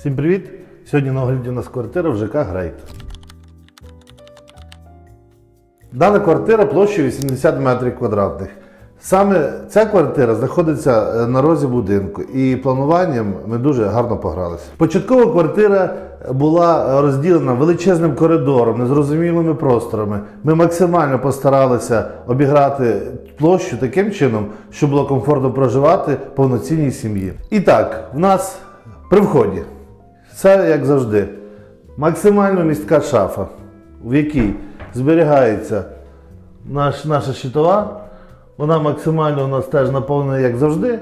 Всім привіт! Сьогодні на огляді у нас квартира в ЖК Грейт. Дана квартира площею 80 метрів квадратних. Саме ця квартира знаходиться е, на розі будинку, і плануванням ми дуже гарно погралися. Початкова квартира була розділена величезним коридором, незрозумілими просторами. Ми максимально постаралися обіграти площу таким чином, щоб було комфортно проживати повноцінній сім'ї. І так, в нас при вході це як завжди. Максимально містка шафа, в якій зберігається наш, наша щитова. Вона максимально у нас теж наповнена, як завжди.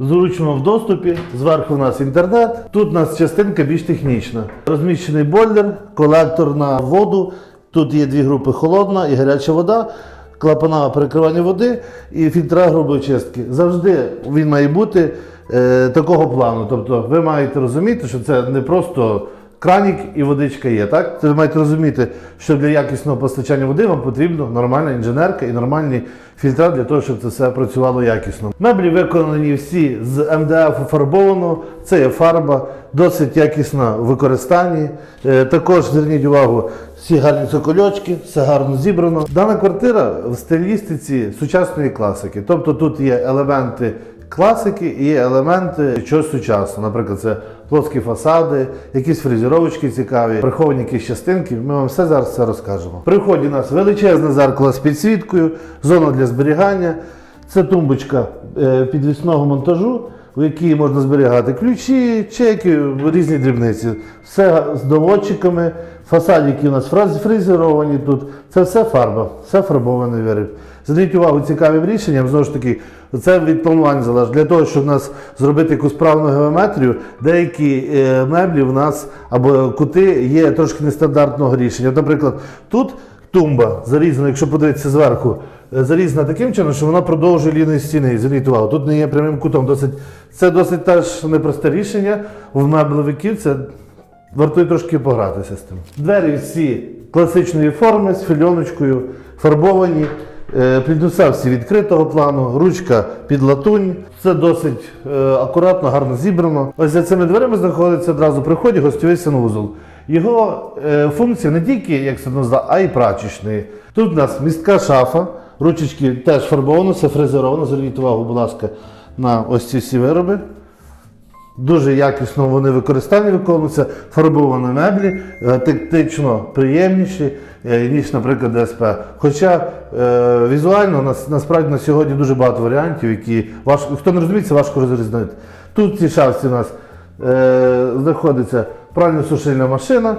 Зручно в доступі. Зверху у нас інтернет. Тут у нас частинка більш технічна. Розміщений бойлер, колектор на воду. Тут є дві групи холодна і гаряча вода, клапана перекривання води і фільтра грубої чистки. Завжди він має бути е, такого плану. Тобто ви маєте розуміти, що це не просто кранік і водичка є. Так? Це ви маєте розуміти, що для якісного постачання води вам потрібна нормальна інженерка і нормальні фільтра для того, щоб це все працювало якісно. Меблі виконані всі з МДФ фарбовано, це є фарба, досить якісна в використанні. Е, Також зверніть увагу, всі гарні цокольочки, все гарно зібрано. Дана квартира в стилістиці сучасної класики. Тобто тут є елементи класики і елементи чогось сучасного. Наприклад, це плоскі фасади, якісь фрезеровочки цікаві, приховані якісь частинки. Ми вам все зараз це розкажемо. При вході у нас величезне зеркало з підсвіткою, зона для зберігання. Це тумбочка е, підвісного монтажу, у якій можна зберігати ключі, чеки, різні дрібниці. Все з доводчиками, фасадики у нас фрезеровані тут. Це все фарба, все фарбований виріб. Зверніть увагу цікавим рішенням, знову ж таки, це від планування залежить. Для того, щоб у нас зробити якусь правну геометрію, деякі е, меблі в нас або кути є трошки нестандартного рішення. Наприклад, тут тумба зарізана, якщо подивитися зверху, е, зарізана таким чином, що вона продовжує лінію стіни. Зверніть увагу, тут не є прямим кутом. Досить, це досить теж непросте рішення. В меблевиків це вартує трошки погратися з тим. Двері всі класичної форми з фільоночкою, фарбовані. Е, всі відкритого плану, ручка під латунь. Все досить е, акуратно, гарно зібрано. Ось за цими дверима знаходиться одразу при вході гостьовий санвузол. Його е, функція не тільки як санузла, а й прачечної. Тут у нас містка шафа, ручечки теж фарбовано, все фрезеровано. Зверніть увагу, будь ласка, на ось ці всі вироби. Дуже якісно вони використані виконуються, фарбовані меблі, тактично приємніші, е, ніж, наприклад, ДСП. Хоча е, візуально нас, насправді на сьогодні дуже багато варіантів, які важко, хто не розуміється, важко розрізнити. Тут в цій шафці у нас е, знаходиться прально-сушильна машина.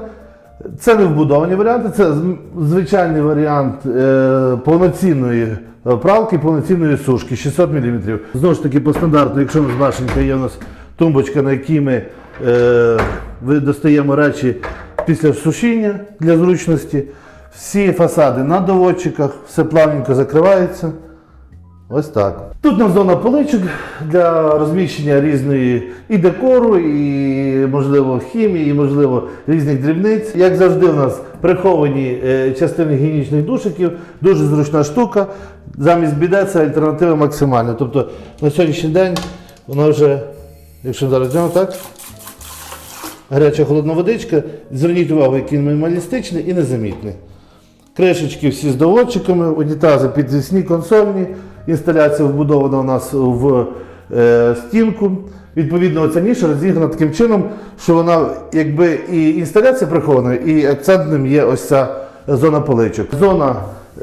Це не вбудовані варіанти, це звичайний варіант е, повноцінної пралки, повноцінної сушки 600 мм. Знову ж таки, по стандарту, якщо у нас башенька є у нас тумбочка, на якій ми е, достаємо речі після сушіння для зручності. Всі фасади на доводчиках, все плавненько закривається. Ось так. Тут у нас зона поличок для розміщення різної і декору, і, можливо, хімії, і, можливо, різних дрібниць. Як завжди, у нас приховані е, частини гігієнічних душиків, дуже зручна штука. Замість біде це альтернатива максимальна. Тобто на сьогоднішній день вона вже, якщо зараз так, гаряча холодна водичка. Зверніть увагу, який мінімалістичний і незамітний. Кришечки всі з доводчиками, унітази підвісні, консольні. Інсталяція вбудована у нас в е, стінку. Відповідно, ця ніша розігнана таким чином, що вона якби і інсталяція прихована, і акцентним є ось ця зона поличок. Зона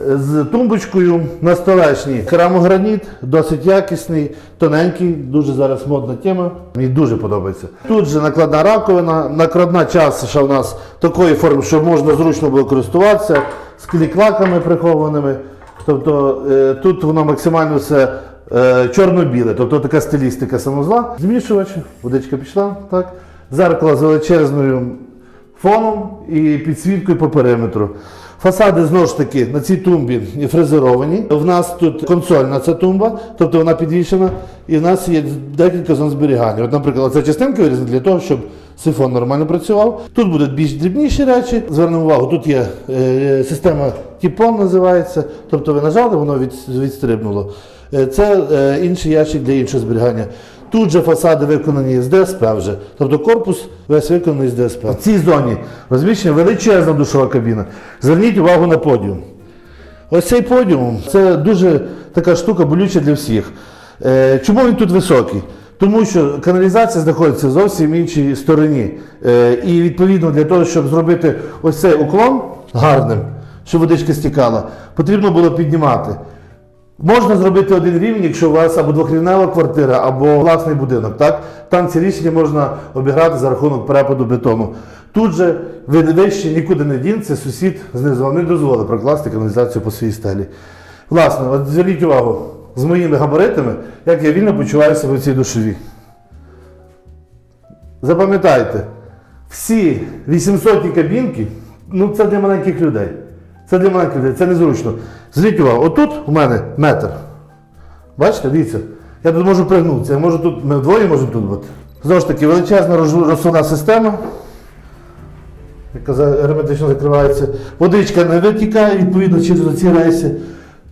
е, з тумбочкою на столешні. Керамограніт, досить якісний, тоненький, дуже зараз модна тема. Мені дуже подобається. Тут же накладна раковина, накладна чаша у нас такої форми, щоб можна зручно було користуватися, з кліклаками прихованими. Тобто е, тут воно максимально все е, чорно-біле, тобто така стилістика санузла. Змішувач, водичка пішла, так. Зеркало з величезною фоном і підсвіткою по периметру. Фасади знову ж таки на цій тумбі фрезеровані. В нас тут консольна ця тумба, тобто вона підвішена, і в нас є декілька зон зберігання. От, наприклад, ця частинка вирізана для того, щоб сифон нормально працював. Тут будуть більш дрібніші речі. Звернемо увагу, тут є е, система Тіпон називається, тобто ви нажали, воно від, відстрибнуло. Е, Це е, інший ящик для іншого зберігання. Тут же фасади виконані з ДСП вже. Тобто корпус весь виконаний з ДСП. В цій зоні розміщена величезна душова кабіна. Зверніть увагу на подіум. Ось цей подіум це дуже така штука болюча для всіх. Чому він тут високий? Тому що каналізація знаходиться зовсім в іншій стороні. Е, і відповідно для того, щоб зробити ось цей уклон гарним, щоб водичка стікала, потрібно було піднімати. Можна зробити один рівень, якщо у вас або двохрівнева квартира, або власний будинок. Так? Там ці рішення можна обіграти за рахунок перепаду бетону. Тут же ви вище нікуди не дінеться, сусід знизу вам не дозволить прокласти каналізацію по своїй стелі. Власне, от зверніть увагу, з моїми габаритами, як я вільно почуваюся в цій душові. Запам'ятайте, всі 800 кабінки, ну це для маленьких людей. Це для маленьких людей, це незручно. Зверніть увагу, отут у мене метр. Бачите, дивіться, я тут можу пригнутися, я можу тут, ми вдвоє можемо тут бути. Знову ж таки, величезна роз- розсувна система, яка герметично закривається. Водичка не витікає відповідно через ці рейси.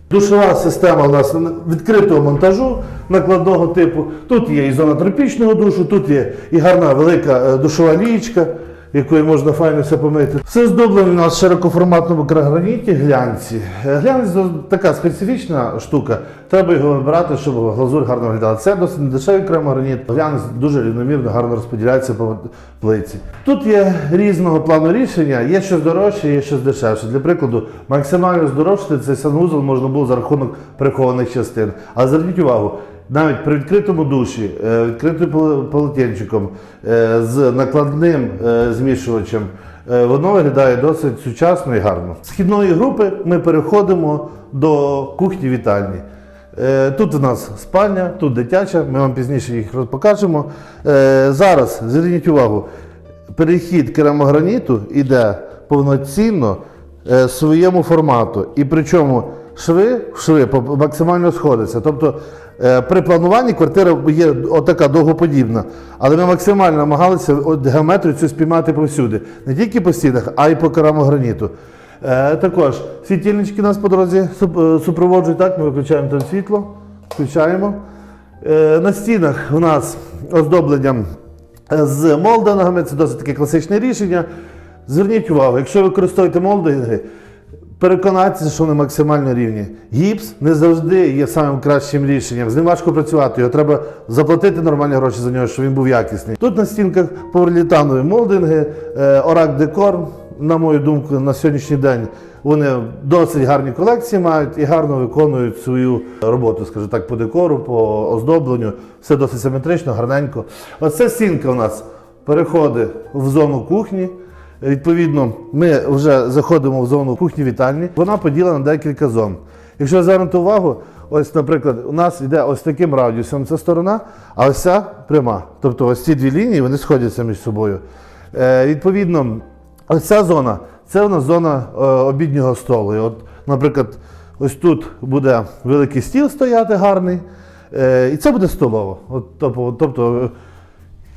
Душова система у нас відкритого монтажу накладного типу. Тут є і зона тропічного душу, тут є і гарна велика е, душова лієчка, якою можна файно все помити. Все здоблено в широкоформатному граніті глянці. Е, Глянець така специфічна штука. Треба його вибирати, щоб глазурь гарно виглядала. Це досить недешевий кремограніт. Глянець дуже рівномірно, гарно розподіляється по плиці. Тут є різного плану рішення, є щось дорожче, є щось дешевше. Для прикладу, максимально здорожчати цей санвузол можна було за рахунок прихованих частин. Але зверніть увагу, навіть при відкритому душі, е, відкритим пол- полотенчиком, е, з накладним е, змішувачем, воно виглядає досить сучасно і гарно. З східної групи ми переходимо до кухні вітальні. Тут у нас спальня, тут дитяча, ми вам пізніше їх покажемо. Е, Зараз зверніть увагу, перехід керамограніту йде повноцінно своєму формату. І причому шви, шви максимально сходяться. Тобто е, при плануванні квартира є отака довгоподібна, але ми максимально намагалися от геометрію цю спіймати повсюди. Не тільки по стінах, а й по керамограніту. Е, також світильнички нас по дорозі е, супроводжують. Так, ми виключаємо там світло, включаємо. На стінах у нас оздоблення з молдингами, це досить таке класичне рішення. Зверніть увагу, якщо ви використовуєте молдинги, переконайтеся, що вони максимально рівні. Гіпс не завжди є самим кращим рішенням. З ним важко працювати, його треба заплатити нормальні гроші за нього, щоб він був якісний. Тут на стінках поверлітанові молдинги, е, Орак Декор, на мою думку, на сьогоднішній день вони досить гарні колекції мають і гарно виконують свою роботу, скажімо так, по декору, по оздобленню. Все досить симетрично, гарненько. Оце стінка у нас переходить в зону кухні. Відповідно, ми вже заходимо в зону кухні вітальні. Вона поділена на декілька зон. Якщо звернути увагу, ось, наприклад, у нас йде ось таким радіусом ця сторона, а ось ця пряма. Тобто ось ці дві лінії вони сходяться між собою. Е, відповідно, ось ця зона це у нас зона е, обіднього столу. І от, наприклад, ось тут буде великий стіл стояти гарний, е, і це буде столова. От, тобто, тобто,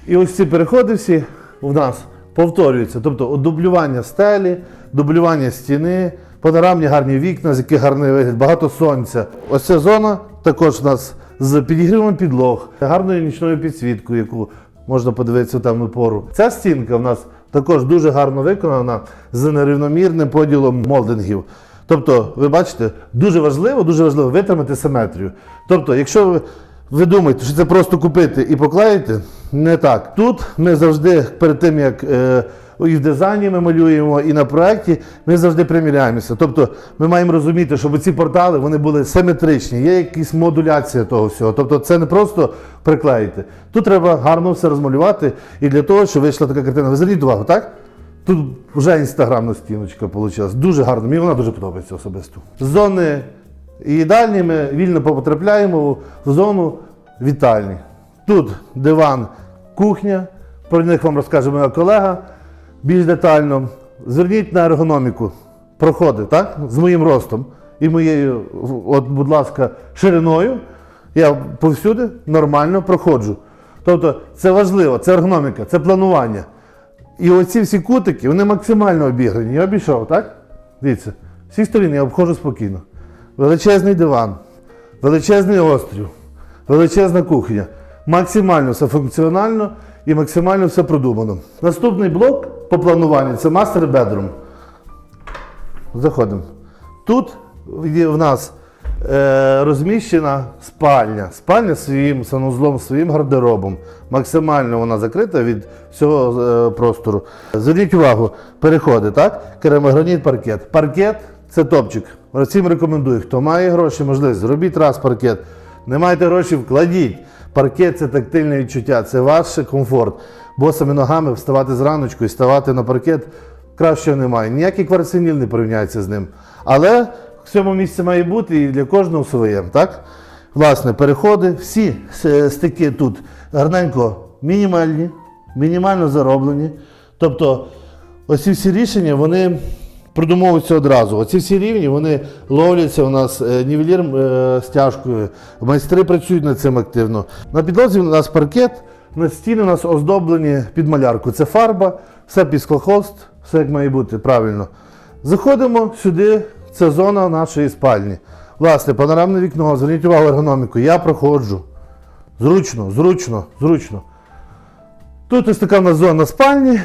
і ось ці переходи всі у нас повторюються. Тобто дублювання стелі, дублювання стіни, панорамні гарні вікна, з яких гарний вигляд, багато сонця. Ось ця зона також у нас з підігрівом підлог, гарною нічною підсвіткою, яку можна подивитися в темну пору. Ця стінка в нас також дуже гарно виконана з нерівномірним поділом молдингів. Тобто, ви бачите, дуже важливо, дуже важливо витримати симетрію. Тобто, якщо ви, ви думаєте, що це просто купити і поклеїти, не так. Тут ми завжди перед тим, як е, і в дизайні ми малюємо, і на проєкті, ми завжди приміряємося. Тобто ми маємо розуміти, щоб ці портали вони були симетричні, є якась модуляція того всього. Тобто це не просто приклеїти. Тут треба гарно все розмалювати і для того, щоб вийшла така картина. Ви зверніть увагу, так? Тут вже інстаграмна стіночка вийшла. Дуже гарно. Мені вона дуже подобається особисто. З зони їдальні ми вільно потрапляємо в зону вітальні. Тут диван, кухня. Про них вам розкаже моя колега більш детально. Зверніть на ергономіку. Проходи, так? З моїм ростом і моєю, от, будь ласка, шириною. Я повсюди нормально проходжу. Тобто це важливо, це ергономіка, це планування. І оці всі кутики, вони максимально обіграні. Я обійшов, так? Дивіться, всі сторін я обходжу спокійно. Величезний диван, величезний острів, величезна кухня. Максимально все функціонально і максимально все продумано. Наступний блок по плануванню це мастер бедрум. Заходимо. Тут в нас е, розміщена спальня. Спальня своїм санузлом, своїм гардеробом. Максимально вона закрита від всього е, простору. Зверніть увагу, переходи, так? Керамограніт, паркет. Паркет це топчик. Всім рекомендую. Хто має гроші, можливість, зробіть раз паркет. Не маєте грошей, вкладіть. Паркет це тактильне відчуття, це ваш комфорт. Босими ногами вставати зраночку і ставати на паркет кращого немає. Ніякий кварциніль не порівняється з ним. Але в цьому місці має бути і для кожного своє. Так? Власне, переходи, всі стики тут гарненько мінімальні, мінімально зароблені. Тобто, оці всі рішення, вони продумовуються одразу. Оці всі рівні вони ловляться у нас е, нівеліром е, стяжкою. Майстри працюють над цим активно. На підлозі у нас паркет, на стіни у нас оздоблені під малярку. Це фарба, все під склохост, все як має бути правильно. Заходимо сюди, це зона нашої спальні. Власне, панорамне вікно, зверніть увагу ергономіку. Я проходжу. Зручно, зручно, зручно. Тут ось така в нас зона спальні.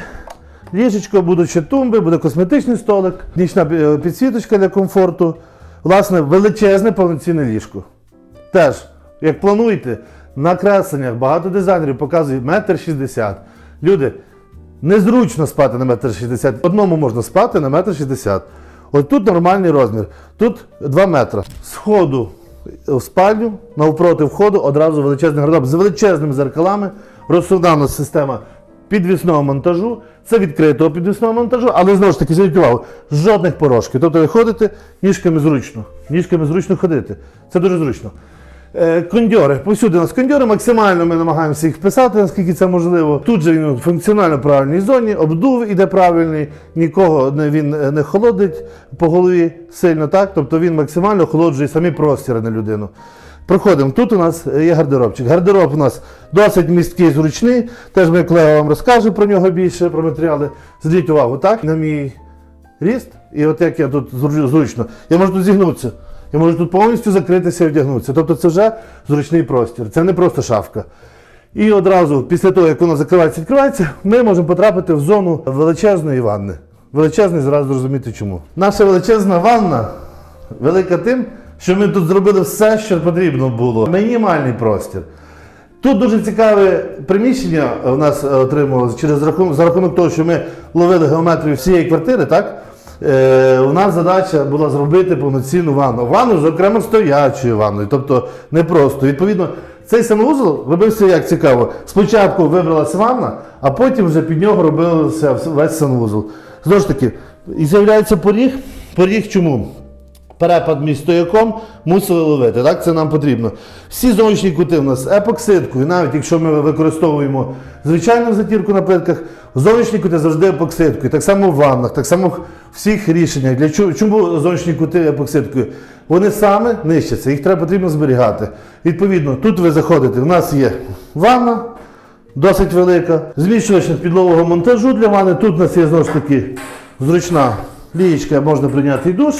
Ліжечко, будуть ще тумби, буде косметичний столик, нічна е, підсвіточка для комфорту. Власне, величезне повноцінне ліжко. Теж, як плануєте, на кресленнях багато дизайнерів показують метр шістдесят. Люди, незручно спати на метр шістдесят. Одному можна спати на метр шістдесят. От тут нормальний розмір. Тут 2 метри. Сходу в спальню, навпроти входу, одразу величезний гардероб з величезними зеркалами, розсувна система підвісного монтажу, це відкритого підвісного монтажу, але знову ж таки, зверніть увагу, жодних порошків. Тобто ви ходите ніжками зручно. Ніжками зручно ходити. Це дуже зручно. Е, Кондьори. Повсюди у нас кондьори, максимально ми намагаємося їх вписати, наскільки це можливо. Тут же він у функціонально правильній зоні, обдув іде правильний, нікого він е, не холодить по голові сильно, так? Тобто він максимально охолоджує самі простіри на людину. Проходимо. Тут у нас є гардеробчик. Гардероб у нас досить місткий, зручний. Теж моя колега вам розкаже про нього більше, про матеріали. Зверніть увагу, так? На мій ріст, і от як я тут зру- зручно, я можу тут зігнутися. Я можу тут повністю закритися і вдягнутися. Тобто це вже зручний простір, це не просто шафка. І одразу, після того, як воно закривається, відкривається, ми можемо потрапити в зону величезної ванни. Величезний, зразу зрозуміти чому. Наша величезна ванна велика тим, що ми тут зробили все, що потрібно було. Мінімальний простір. Тут дуже цікаве приміщення у нас е, отримувалося через рахунок, за рахунок того, що ми ловили геометрію всієї квартири, так? Е, у нас задача була зробити повноцінну ванну. Ванну з окремо стоячою ванною, тобто не просто. Відповідно, цей санвузол робився як цікаво. Спочатку вибралася ванна, а потім вже під нього робився весь санвузол. Знову ж таки, і з'являється поріг. Поріг чому? Перепад між стояком мусили ловити. Так, це нам потрібно. Всі зовнішні кути у нас епоксидкою, навіть якщо ми використовуємо звичайну затірку на плитках, зовнішні кути завжди епоксидкою. Так само в ваннах, так само в всіх рішеннях. Для чого, чому зовнішні кути епоксидкою? Вони саме нищаться, їх треба потрібно зберігати. Відповідно, тут ви заходите, у нас є ванна, досить велика. Зміщувач підлогового монтажу для ванни. Тут у нас є знову ж таки зручна лієчка, можна прийняти і душ,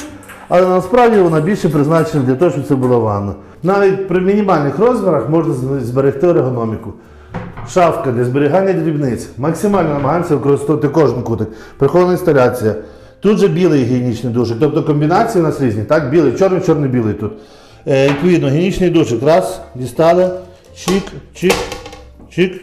але насправді вона більше призначена для того, щоб це була ванна. Навіть при мінімальних розмірах можна зберегти ергономіку. Шафка для зберігання дрібниць. Максимально намагаємося використовувати кожен кутик. Прихована інсталяція. Тут же білий гігієнічний душик. Тобто комбінації у нас різні. Так, білий, чорний, чорний, білий тут. Е, відповідно, гігієнічний душик. Раз, дістали, чик, чик, чик.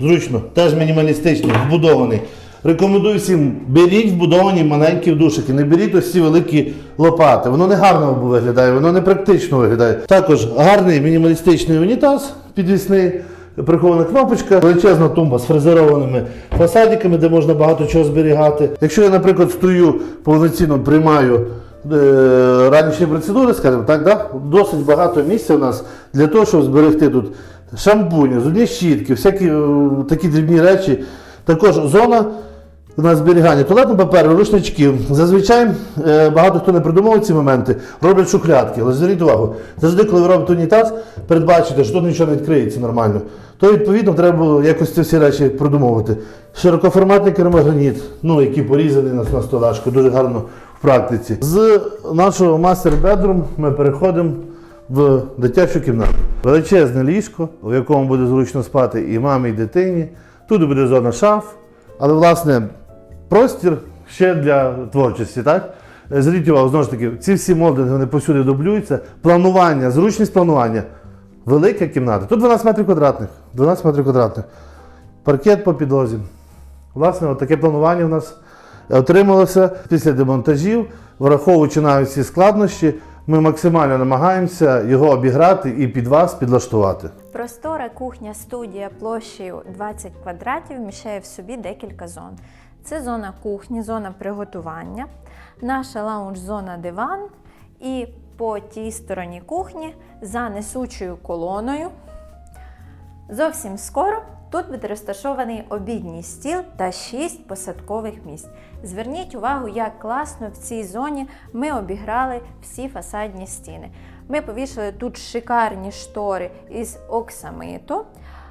Зручно, теж мінімалістичний, вбудований. Рекомендую всім, беріть вбудовані маленькі душики, не беріть ось ці великі лопати. Воно не гарно виглядає, воно не практично виглядає. Також гарний мінімалістичний унітаз підвісний, прихована кнопочка, величезна тумба з фрезерованими фасадиками, де можна багато чого зберігати. Якщо я, наприклад, стою повноцінно приймаю е, ранішні процедури, скажімо так, да? досить багато місця у нас для того, щоб зберегти тут шампуні, зубні щітки, всякі е, такі дрібні речі. Також зона на зберігання туалетного паперу, рушничків. Зазвичай е, багато хто не придумав ці моменти, роблять шухлядки. Але зверніть увагу, завжди, коли ви робите унітаз, передбачите, що тут нічого не відкриється нормально. То відповідно треба було якось ці всі речі продумовувати. Широкоформатний керамограніт, ну, який порізаний на, на столашку, дуже гарно в практиці. З нашого мастер бедрум ми переходимо в дитячу кімнату. Величезне ліжко, в якому буде зручно спати і мамі, і дитині. Тут буде зона шаф, але власне простір ще для творчості, так? Е, Зверніть увагу, знову ж таки, ці всі молдинги вони повсюди дублюються. Планування, зручність планування. Велика кімната. Тут 12 метрів квадратних. 12 метрів квадратних. Паркет по підлозі. Власне, таке планування у нас отрималося після демонтажів, враховуючи навіть всі складнощі, ми максимально намагаємося його обіграти і під вас підлаштувати. Простора кухня студія площею 20 квадратів вміщає в собі декілька зон. Це зона кухні, зона приготування, наша лаунж-зона диван і по тій стороні кухні за несучою колоною. Зовсім скоро тут буде розташований обідній стіл та 6 посадкових місць. Зверніть увагу, як класно в цій зоні ми обіграли всі фасадні стіни. Ми повішали тут шикарні штори із оксамиту,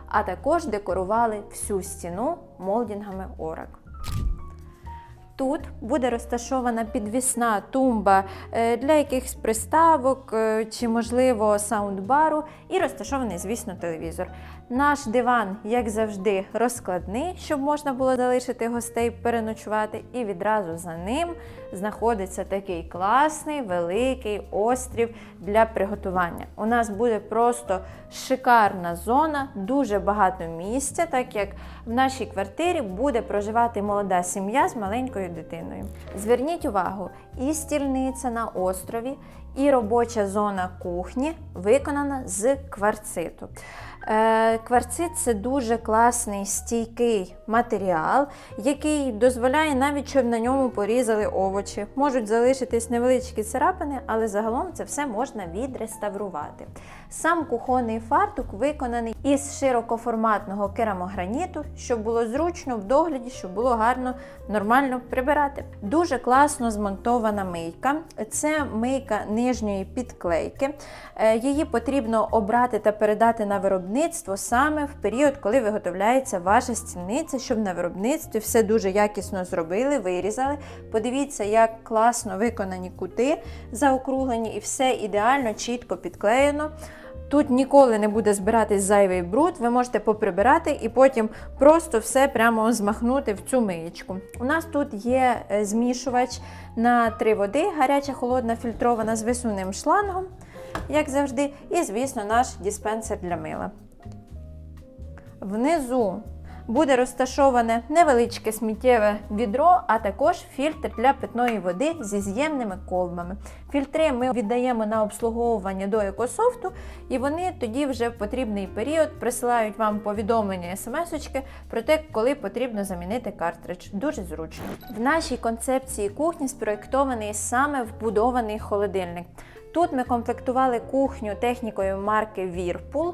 а також декорували всю стіну молдінгами орак. Тут буде розташована підвісна тумба е, для якихось приставок е, чи, можливо, саундбару, і розташований, звісно, телевізор. Наш диван, як завжди, розкладний, щоб можна було залишити гостей переночувати. І відразу за ним знаходиться такий класний великий острів для приготування. У нас буде просто шикарна зона, дуже багато місця, так як в нашій квартирі буде проживати молода сім'я з маленькою дитиною. Зверніть увагу, і стільниця на острові, і робоча зона кухні виконана з кварциту. Е, Кварцит це дуже класний стійкий матеріал, який дозволяє навіть, щоб на ньому порізали овочі. Можуть залишитись невеличкі царапини, але загалом це все можна відреставрувати. Сам кухонний фартук виконаний із широкоформатного керамограніту, щоб було зручно в догляді, щоб було гарно, нормально прибирати. Дуже класно змонтована мийка. Це мийка нижньої підклейки. Е, Її потрібно обрати та передати на виробництво саме в період, коли виготовляється ваша стільниця, щоб на виробництві все дуже якісно зробили, вирізали. Подивіться, як класно виконані кути заокруглені, і все ідеально, чітко підклеєно. Тут ніколи не буде збиратись зайвий бруд, ви можете поприбирати і потім просто все прямо змахнути в цю миєчку. У нас тут є е, змішувач на три води, гаряча, холодна, фільтрована з висувним шлангом, як завжди, і, звісно, наш диспенсер для мила. Внизу буде розташоване невеличке сміттєве відро, а також фільтр для питної води зі з'ємними колбами. Фільтри ми віддаємо на обслуговування до екософту, і вони тоді вже в потрібний період присилають вам повідомлення смс-очки про те, коли потрібно замінити картридж. Дуже зручно. В нашій концепції кухні спроєктований саме вбудований холодильник. Тут ми комплектували кухню технікою марки Whirlpool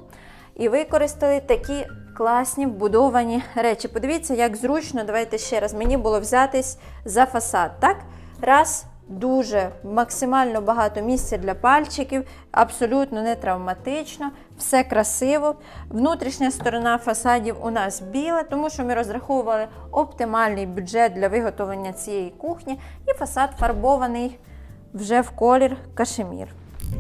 і використали такі класні вбудовані речі. Подивіться, як зручно. Давайте ще раз. Мені було взятись за фасад. Так? Раз, дуже максимально багато місця для пальчиків, абсолютно не травматично, все красиво. Внутрішня сторона фасадів у нас біла, тому що ми розраховували оптимальний бюджет для виготовлення цієї кухні, і фасад фарбований вже в колір кашемір.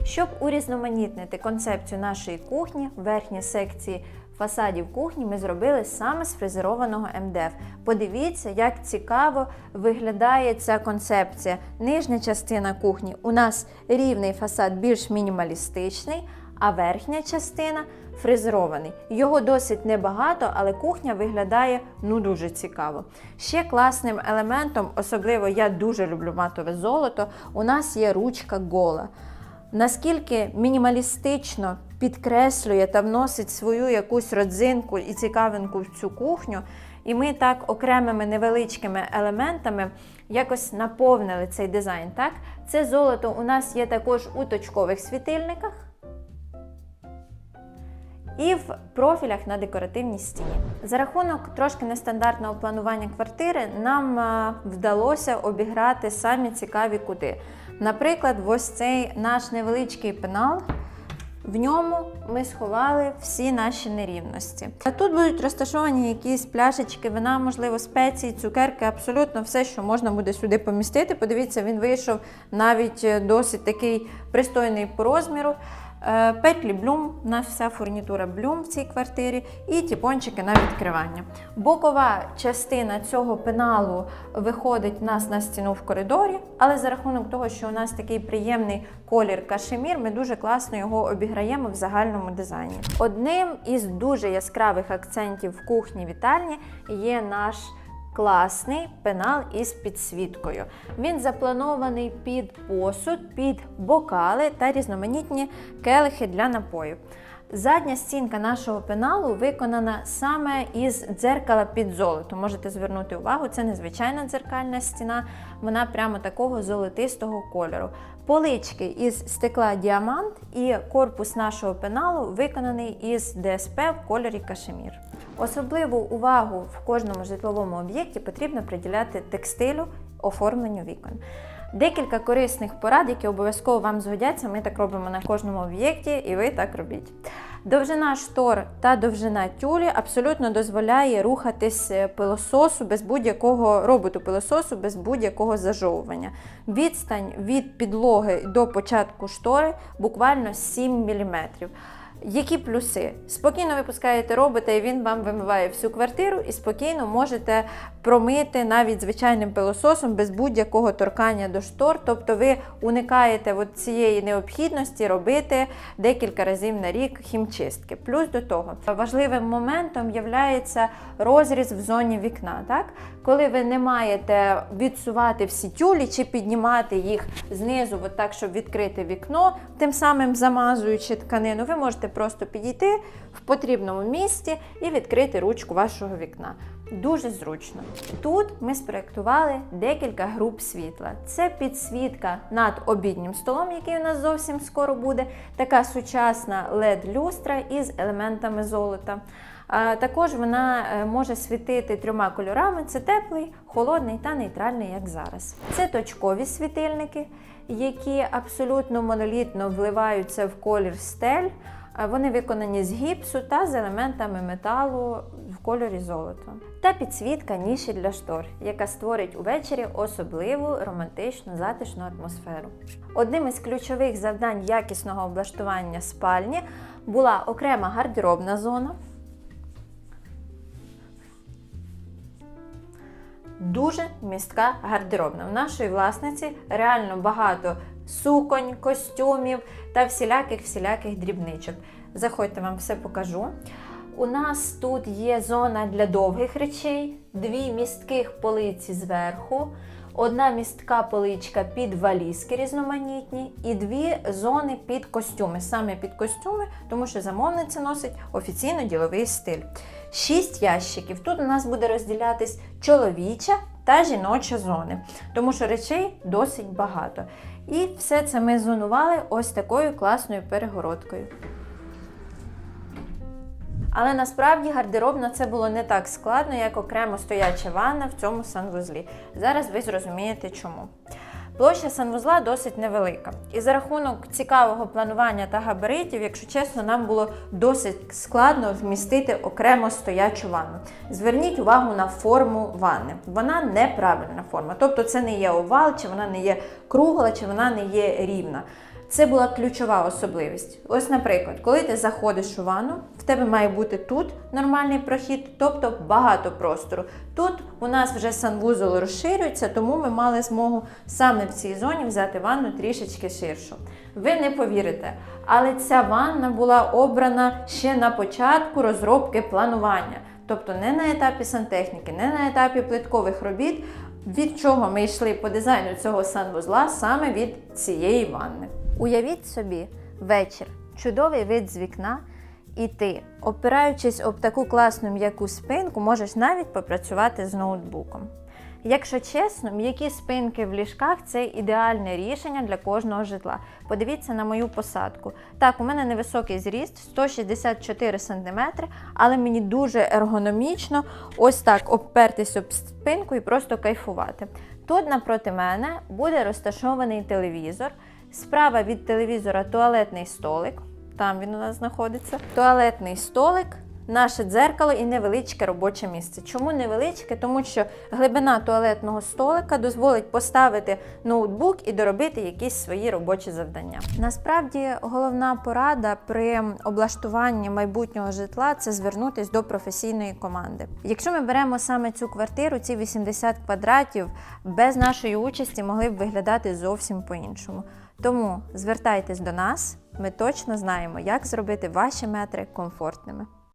Щоб урізноманітнити концепцію нашої кухні, верхні секції фасадів кухні ми зробили саме з фрезерованого МДФ. Подивіться, як цікаво виглядає ця концепція. Нижня частина кухні у нас рівний фасад більш мінімалістичний, а верхня частина фрезерований. Його досить небагато, але кухня виглядає ну дуже цікаво. Ще класним елементом, особливо я дуже люблю матове золото, у нас є ручка гола. Наскільки мінімалістично підкреслює та вносить свою якусь родзинку і цікавинку в цю кухню, і ми так окремими невеличкими елементами якось наповнили цей дизайн. Так? Це золото у нас є також у точкових світильниках і в профілях на декоративній стіні. За рахунок трошки нестандартного планування квартири нам е, вдалося обіграти самі цікаві кути. Наприклад, ось цей наш невеличкий пенал. В ньому ми сховали всі наші нерівності. Тут будуть розташовані якісь пляшечки, вина, можливо, спеції, цукерки, абсолютно все, що можна буде сюди помістити. Подивіться, він вийшов навіть е, досить такий пристойний по розміру. Е, Петлі Блюм, у нас вся фурнітура Блюм в цій квартирі, і тіпончики на відкривання. Бокова частина цього пеналу виходить у нас на стіну в коридорі, але за рахунок того, що у нас такий приємний колір кашемір, ми дуже класно його обіграємо в загальному дизайні. Одним із дуже яскравих акцентів в кухні вітальні є наш класний пенал із підсвіткою. Він запланований під посуд, під бокали та різноманітні келихи для напою. Задня стінка нашого пеналу виконана саме із дзеркала під золото. Можете звернути увагу, це незвичайна дзеркальна стіна, вона прямо такого золотистого кольору. Полички із стекла діамант і корпус нашого пеналу виконаний із ДСП в кольорі кашемір. Особливу увагу в кожному житловому об'єкті потрібно приділяти текстилю, оформленню вікон. Декілька корисних порад, які обов'язково вам згодяться. Ми так робимо на кожному об'єкті, і ви так робіть. Довжина штор та довжина тюлі абсолютно дозволяє рухатись е, пилососу без будь-якого роботу пилососу, без будь-якого зажовування. Відстань від підлоги до початку штори буквально 7 мм. Які плюси? Спокійно випускаєте робота, і він вам вимиває всю квартиру, і спокійно можете промити навіть звичайним пилососом без будь-якого торкання до штор. Тобто ви уникаєте от цієї необхідності робити декілька разів на рік хімчистки. Плюс до того, важливим моментом є розріз в зоні вікна. Так? Коли ви не маєте відсувати всі тюлі чи піднімати їх знизу, от так, щоб відкрити вікно, тим самим замазуючи тканину, ви можете просто підійти в потрібному місці і відкрити ручку вашого вікна. Дуже зручно. Тут ми спроектували декілька груп світла. Це підсвітка над обіднім столом, який у нас зовсім скоро буде. Така сучасна LED-люстра із елементами золота. Також вона е, може світити трьома кольорами: це теплий, холодний та нейтральний, як зараз. Це точкові світильники, які абсолютно монолітно вливаються в колір стель. Вони виконані з гіпсу та з елементами металу в кольорі золота. Та підсвітка ніші для штор, яка створить увечері особливу романтичну затишну атмосферу. Одним із ключових завдань якісного облаштування спальні була окрема гардеробна зона. Дуже містка гардеробна. У нашої власниці реально багато суконь, костюмів та всіляких всіляких дрібничок. Заходьте, вам все покажу. У нас тут є зона для довгих речей, дві містких полиці зверху, одна містка поличка під валізки різноманітні і дві зони під костюми. Саме під костюми, тому що замовниця носить офіційно діловий стиль. Шість ящиків. Тут у нас буде розділятись чоловіча та жіноча зони, тому що речей досить багато. І все це ми зонували ось такою класною перегородкою. Але насправді гардеробна це було не так складно, як окремо стояча ванна в цьому санвузлі. Зараз ви зрозумієте чому. Площа санвузла досить невелика. І за рахунок цікавого планування та габаритів, якщо чесно, нам було досить складно вмістити окремо стоячу ванну. Зверніть увагу на форму ванни. Вона неправильна форма. Тобто це не є овал, чи вона не є кругла, чи вона не є рівна. Це була ключова особливість. Ось, наприклад, коли ти заходиш у ванну, в тебе має бути тут нормальний прохід, тобто багато простору. Тут у нас вже санвузол розширюється, тому ми мали змогу саме в цій зоні взяти ванну трішечки ширшу. Ви не повірите, але ця ванна була обрана ще на початку розробки планування. Тобто не на етапі сантехніки, не на етапі плиткових робіт, від чого ми йшли по дизайну цього санвузла саме від цієї ванни. Уявіть собі вечір, чудовий вид з вікна, і ти, опираючись об таку класну м'яку спинку, можеш навіть попрацювати з ноутбуком. Якщо чесно, м'які спинки в ліжках це ідеальне рішення для кожного житла. Подивіться на мою посадку. Так, у мене невисокий зріст 164 см, але мені дуже ергономічно ось так обпертись об спинку і просто кайфувати. Тут напроти мене буде розташований телевізор. Справа від телевізора туалетний столик. Там він у нас знаходиться. Туалетний столик наше дзеркало і невеличке робоче місце. Чому невеличке? Тому що глибина туалетного столика дозволить поставити ноутбук і доробити якісь свої робочі завдання. Насправді, головна порада при облаштуванні майбутнього житла це звернутися до професійної команди. Якщо ми беремо саме цю квартиру, ці 80 квадратів без нашої участі могли б виглядати зовсім по-іншому. Тому звертайтесь до нас, ми точно знаємо, як зробити ваші метри комфортними.